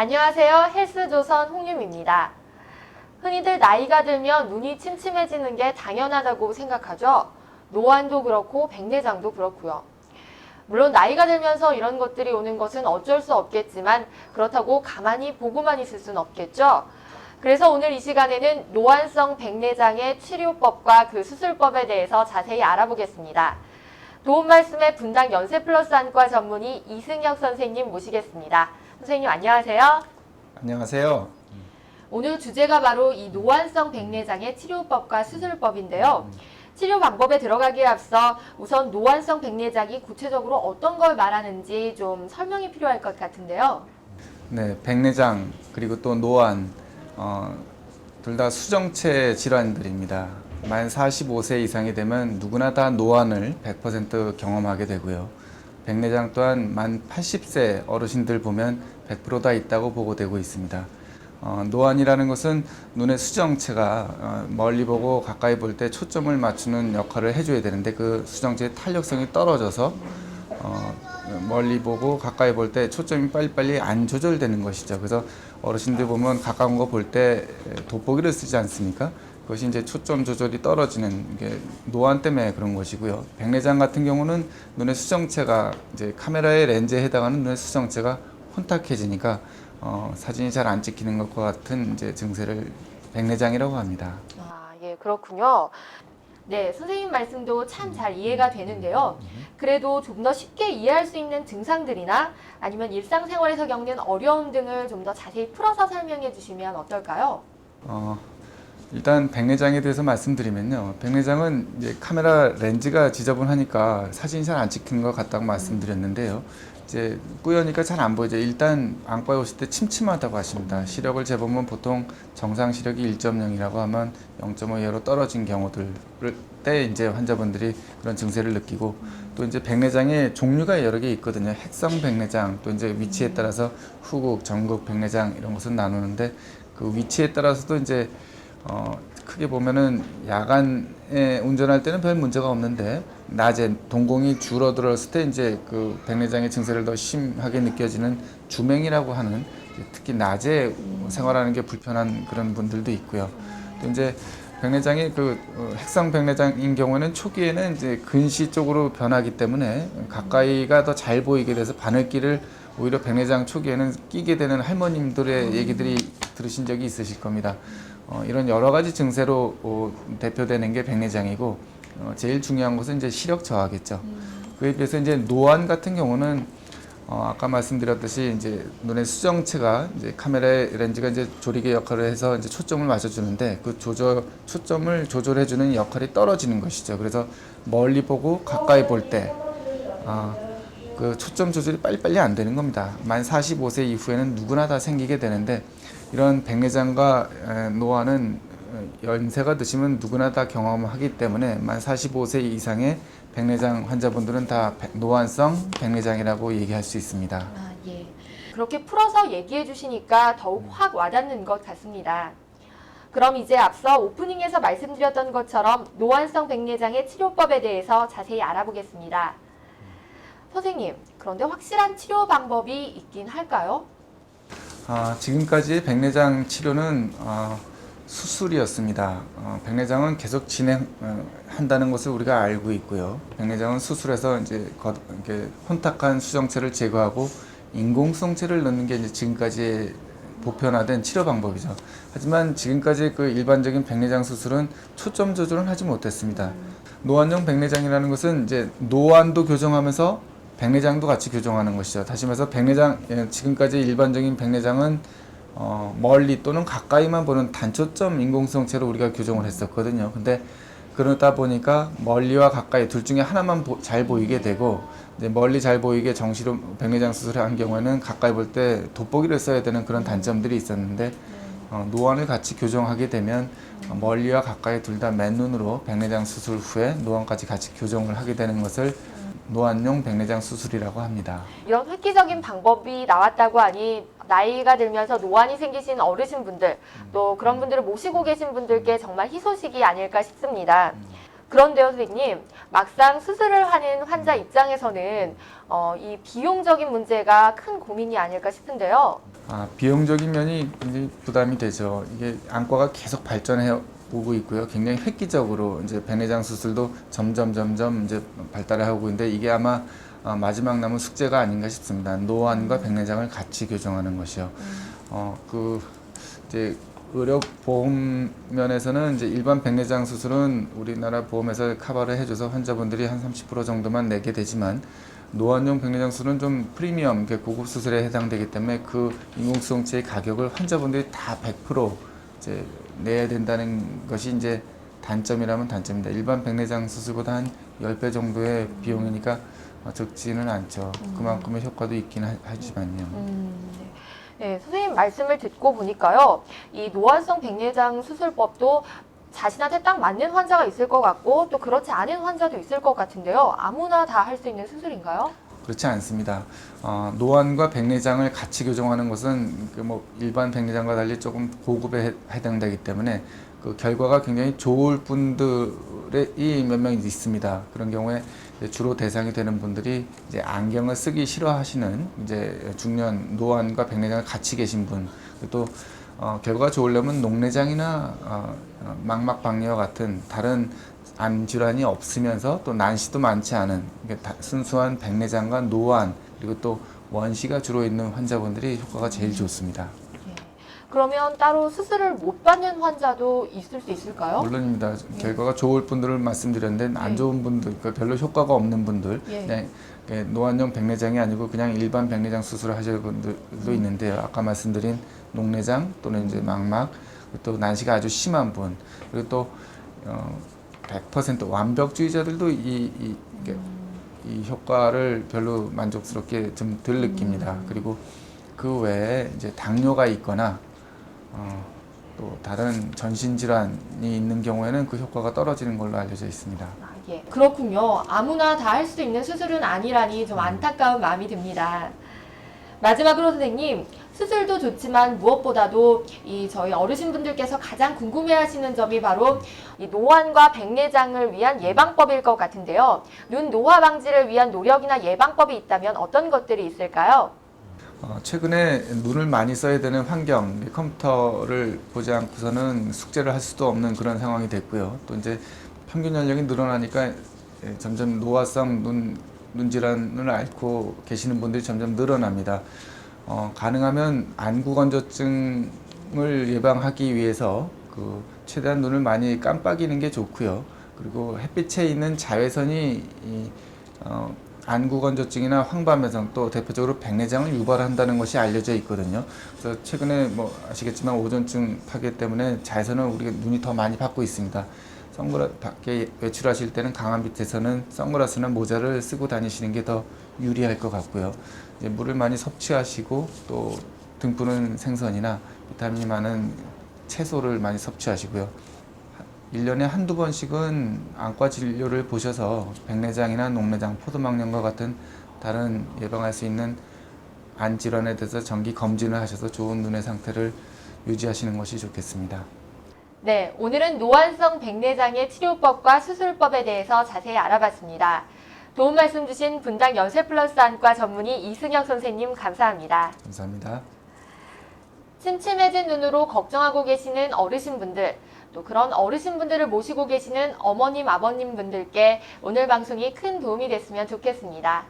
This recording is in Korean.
안녕하세요. 헬스조선 홍유미입니다. 흔히들 나이가 들면 눈이 침침해지는 게 당연하다고 생각하죠. 노안도 그렇고 백내장도 그렇고요. 물론 나이가 들면서 이런 것들이 오는 것은 어쩔 수 없겠지만 그렇다고 가만히 보고만 있을 수는 없겠죠. 그래서 오늘 이 시간에는 노안성 백내장의 치료법과 그 수술법에 대해서 자세히 알아보겠습니다. 도움 말씀에 분당 연세 플러스 안과 전문의 이승혁 선생님 모시겠습니다. 선생님 안녕하세요. 안녕하세요. 오늘 주제가 바로 이 노안성 백내장의 치료법과 수술법인데요. 치료 방법에 들어가기에 앞서 우선 노안성 백내장이 구체적으로 어떤 걸 말하는지 좀 설명이 필요할 것 같은데요. 네, 백내장 그리고 또 노안 어, 둘 다 수정체 질환들입니다. 만 45세 이상이 되면 누구나 다 노안을 100% 경험하게 되고요. 백내장 또한 만 80세 어르신들 보면 100%다 있다고 보고되고 있습니다. 어, 노안이라는 것은 눈의 수정체가 어, 멀리 보고 가까이 볼 때 초점을 맞추는 역할을 해줘야 되는데 그 수정체의 탄력성이 떨어져서 어, 멀리 보고 가까이 볼 때 초점이 빨리빨리 안 조절되는 것이죠. 그래서 어르신들 보면 가까운 거 볼 때 돋보기를 쓰지 않습니까? 그것이 이제 초점 조절이 떨어지는 게 노안 때문에 그런 것이고요. 백내장 같은 경우는 눈의 수정체가 이제 카메라의 렌즈에 해당하는 눈의 수정체가 혼탁해지니까 어, 사진이 잘 안 찍히는 것과 같은 이제 증세를 백내장이라고 합니다. 아, 예, 그렇군요. 네, 선생님 말씀도 참 잘 이해가 되는데요. 그래도 좀 더 쉽게 이해할 수 있는 증상들이나 아니면 일상생활에서 겪는 어려움 등을 좀 더 자세히 풀어서 설명해 주시면 어떨까요? 어, 일단 백내장에 대해서 말씀드리면요. 백내장은 이제 카메라 렌즈가 지저분하니까 사진이 잘 안 찍히는 것 같다고 말씀드렸는데요. 이제 뿌여니까 잘 안 보이죠. 일단 안과에 오실 때 침침하다고 하십니다. 시력을 재보면 보통 정상 시력이 1.0이라고 하면 0.5예로 떨어진 경우들 때 이제 환자분들이 그런 증세를 느끼고 또 이제 백내장의 종류가 여러 개 있거든요. 핵성 백내장 또 이제 위치에 따라서 후국, 전국 백내장 이런 것은 나누는데 그 위치에 따라서도 이제 어, 크게 보면은 야간에 운전할 때는 별 문제가 없는데 낮에 동공이 줄어들었을 때 이제 그 백내장의 증세를 더 심하게 느껴지는 주맹이라고 하는 특히 낮에 생활하는 게 불편한 그런 분들도 있고요. 또 이제 백내장이 그 어, 핵성 백내장인 경우에는 초기에는 이제 근시 쪽으로 변하기 때문에 가까이가 더 잘 보이게 돼서 바늘기를 오히려 백내장 초기에는 끼게 되는 할머님들의 얘기들이 들으신 적이 있으실 겁니다. 어, 이런 여러 가지 증세로 어, 대표되는 게 백내장이고 어, 제일 중요한 것은 이제 시력 저하겠죠. 그에 비해서 이제 노안 같은 경우는 어, 아까 말씀드렸듯이 이제 눈의 수정체가 이제 카메라의 렌즈가 이제 조리개 역할을 해서 이제 초점을 맞춰주는데 그 조절 초점을 조절해주는 역할이 떨어지는 것이죠. 그래서 멀리 보고 가까이 볼 때 아, 그 초점 조절이 빨리빨리 안 되는 겁니다. 만 45세 이후에는 누구나 다 생기게 되는데 이런 백내장과 에, 노안은 어, 연세가 드시면 누구나 다 경험하기 때문에 만 45세 이상의 백내장 환자분들은 다 백- 노안성 백내장이라고 얘기할 수 있습니다. 아, 예. 그렇게 풀어서 얘기해 주시니까 더욱 확 와닿는 것 같습니다. 그럼 이제 앞서 오프닝에서 말씀드렸던 것처럼 노안성 백내장의 치료법에 대해서 자세히 알아보겠습니다. 선생님, 그런데 확실한 치료 방법이 있긴 할까요? 아, 지금까지 백내장 치료는 어, 수술이었습니다. 어, 백내장은 계속 진행한다는 것을 우리가 알고 있고요. 백내장은 수술해서 이제 거, 이렇게 혼탁한 수정체를 제거하고 인공성체를 넣는 게 이제 지금까지 보편화된 치료 방법이죠. 하지만 지금까지 그 일반적인 백내장 수술은 초점 조절은 하지 못했습니다. 노안용 백내장이라는 것은 이제 노안도 교정하면서 백내장도 같이 교정하는 것이죠. 다시 말해서 백내장 예, 지금까지 일반적인 백내장은 어, 멀리 또는 가까이만 보는 단초점 인공성체로 우리가 교정을 했었거든요. 근데 그러다 보니까 멀리와 가까이 둘 중에 하나만 보- 잘 보이게 되고 멀리 잘 보이게 정시로 백내장 수술을 한 경우에는 가까이 볼 때 돋보기를 써야 되는 그런 단점들이 있었는데 어, 노안을 같이 교정하게 되면 어, 멀리와 가까이 둘 다 맨눈으로 백내장 수술 후에 노안까지 같이 교정을 하게 되는 것을 노안용 백내장 수술이라고 합니다. 이런 획기적인 방법이 나왔다고 하니 나이가 들면서 노안이 생기신 어르신분들 또 그런 분들을 모시고 계신 분들께 정말 희소식이 아닐까 싶습니다. 그런데요, 선생님, 막상 수술을 하는 환자 입장에서는 어, 이 비용적인 문제가 큰 고민이 아닐까 싶은데요. 아, 비용적인 면이 굉장히 부담이 되죠. 이게 안과가 계속 발전해 오고 있고요. 굉장히 획기적으로 이제 백내장 수술도 점점 점점 이제 발달해 오고 있는데 이게 아마 어, 마지막 남은 숙제가 아닌가 싶습니다. 노안과 백내장을 같이 교정하는 것이요. 어, 그 이제 의료 보험 면에서는 이제 일반 백내장 수술은 우리나라 보험에서 커버를 해줘서 환자분들이 한 30% 정도만 내게 되지만 노안용 백내장 수술은 좀 프리미엄, 고급 수술에 해당되기 때문에 그 인공수동체의 가격을 환자분들이 다 100% 이제 내야 된다는 것이 이제 단점이라면 단점입니다. 일반 백내장 수술보다 한 10배 정도의 비용이니까 어, 적지는 않죠. 그만큼의 효과도 있긴 하- 하지만요. 음, 네. 네, 선생님 말씀을 듣고 보니까요. 이 노안성 백내장 수술법도 자신한테 딱 맞는 환자가 있을 것 같고 또 그렇지 않은 환자도 있을 것 같은데요. 아무나 다 할 수 있는 수술인가요? 그렇지 않습니다. 어, 노안과 백내장을 같이 교정하는 것은 그 뭐 일반 백내장과 달리 조금 고급에 해- 해당되기 때문에 그 결과가 굉장히 좋을 분들이 몇 명 있습니다. 그런 경우에 주로 대상이 되는 분들이 이제 안경을 쓰기 싫어하시는 이제 중년 노안과 백내장을 같이 계신 분, 또 어, 결과가 좋으려면 녹내장이나 어, 어, 망막박리와 같은 다른 암 질환이 없으면서 또 난시도 많지 않은 그러니까 다- 순수한 백내장과 노안 그리고 또 원시가 주로 있는 환자분들이 효과가 제일 좋습니다. 그러면 따로 수술을 못 받는 환자도 있을 수 있을까요? 물론입니다. 결과가 좋을 분들을 말씀드렸는데 안 네. 좋은 분들, 그러니까 별로 효과가 없는 분들, 예. 그냥 그 노안용 백내장이 아니고 그냥 일반 백내장 수술을 하실 분들도 있는데요. 아까 말씀드린 녹내장 또는 이제 망막, 또 난시가 아주 심한 분, 그리고 또 어, 100% 완벽주의자들도 이, 이, 이 효과를 별로 만족스럽게 좀 덜 느낍니다. 그리고 그 외에 이제 당뇨가 있거나 어, 또 다른 전신 질환이 있는 경우에는 그 효과가 떨어지는 걸로 알려져 있습니다. 아, 예. 그렇군요. 아무나 다 할 수 있는 수술은 아니라니 좀 안타까운 마음이 듭니다. 마지막으로 선생님, 수술도 좋지만 무엇보다도 이 저희 어르신분들께서 가장 궁금해하시는 점이 바로 이 노안과 백내장을 위한 예방법일 것 같은데요. 눈 노화 방지를 위한 노력이나 예방법이 있다면 어떤 것들이 있을까요? 어, 최근에 눈을 많이 써야 되는 환경, 컴퓨터를 보지 않고서는 숙제를 할 수도 없는 그런 상황이 됐고요. 또 이제 평균 연령이 늘어나니까 예, 점점 노화성 눈, 눈 질환을 앓고 계시는 분들이 점점 늘어납니다. 어, 가능하면 안구 건조증을 예방하기 위해서 그 최대한 눈을 많이 깜빡이는 게 좋고요. 그리고 햇빛에 있는 자외선이 이, 어, 안구 건조증이나 황반변성 또 대표적으로 백내장을 유발한다는 것이 알려져 있거든요. 그래서 최근에 뭐 아시겠지만 오존증 파괴 때문에 자외선을 우리가 눈이 더 많이 받고 있습니다. 선글라 밖에 외출하실 때는 강한 빛에서는 선글라스나 모자를 쓰고 다니시는 게 더 유리할 것 같고요. 이제 물을 많이 섭취하시고 또 등푸른 생선이나 비타민이 많은 채소를 많이 섭취하시고요. 1년에 한두 번씩은 안과 진료를 보셔서 백내장이나 녹내장, 포도막염과 같은 다른 예방할 수 있는 안 질환에 대해서 정기 검진을 하셔서 좋은 눈의 상태를 유지하시는 것이 좋겠습니다. 네, 오늘은 노안성 백내장의 치료법과 수술법에 대해서 자세히 알아봤습니다. 도움 말씀 주신 분당 연세플러스 안과 전문의 이승혁 선생님 감사합니다. 감사합니다. 침침해진 눈으로 걱정하고 계시는 어르신분들, 또 그런 어르신분들을 모시고 계시는 어머님, 아버님 분들께 오늘 방송이 큰 도움이 됐으면 좋겠습니다.